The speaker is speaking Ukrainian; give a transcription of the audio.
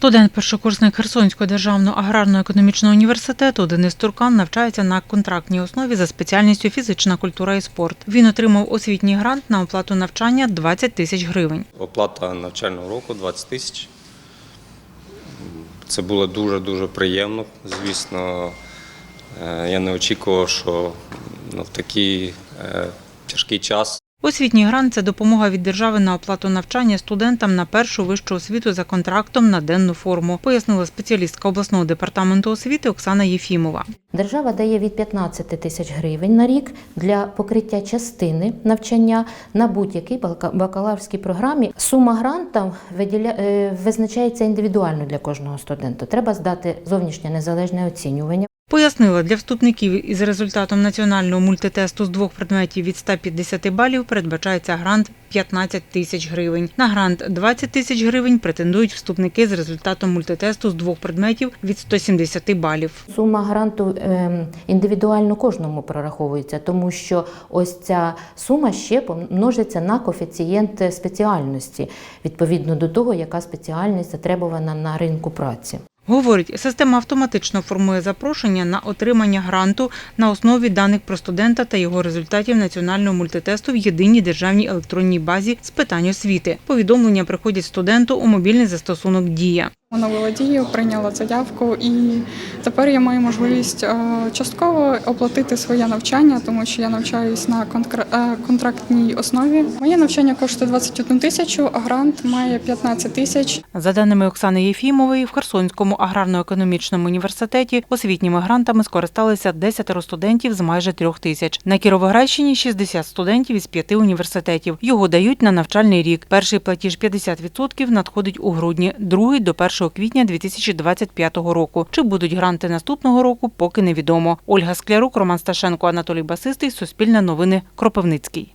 Студент-першокурсник Херсонського державного аграрно-економічного університету Денис Туркан навчається на контрактній основі за спеціальністю фізична культура і спорт. Він отримав освітній грант на оплату навчання 20 тисяч гривень. Оплата навчального року 20 тисяч. Це було дуже-дуже приємно. Звісно, е, я не очікував, що ну, в такий е, тяжкий час Освітній грант це допомога від держави на оплату навчання студентам на першу вищу освіту за контрактом на денну форму, пояснила спеціалістка обласного департаменту освіти Оксана Єфімова. Держава дає від 15 тисяч гривень на рік для покриття частини навчання на будь-якій бака- бакалаврській програмі. Сума гранта е, визначається індивідуально для кожного студента. Треба здати зовнішнє незалежне оцінювання. Пояснила, для вступників із результатом національного мультитесту з двох предметів від 150 балів передбачається грант 15 тисяч гривень. На грант 20 тисяч гривень претендують вступники з результатом мультитесту з двох предметів від 170 балів. Сума гранту ем, індивідуально кожному прораховується, тому що ось ця сума ще помножиться на коефіцієнт спеціальності відповідно до того, яка спеціальність затребувана на ринку праці. Говорить, система автоматично формує запрошення на отримання гранту на основі даних про студента та його результатів національного мультитесту в єдиній державній електронній базі з питань освіти. Повідомлення приходять студенту у мобільний застосунок Дія. Оновила дію, прийняла заявку, і тепер я маю можливість е, частково оплатити своє навчання, тому що я навчаюсь на е, контрактній основі. Моє навчання коштує 21 тисячу, а грант має 15 тисяч. За даними Оксани Єфімової, в Херсонському аграрно-економічному університеті освітніми грантами скористалися 10 студентів з майже трьох тисяч. На Кіровоградщині 60 студентів із п'яти університетів. Його дають на навчальний рік. Перший платіж 50% надходить у грудні, другий до 1 квітня 2025 року. Чи будуть гранти наступного року, поки невідомо. Ольга Склярук, Роман Сташенко, Анатолій Басистий, Суспільне новини, Кропивницький.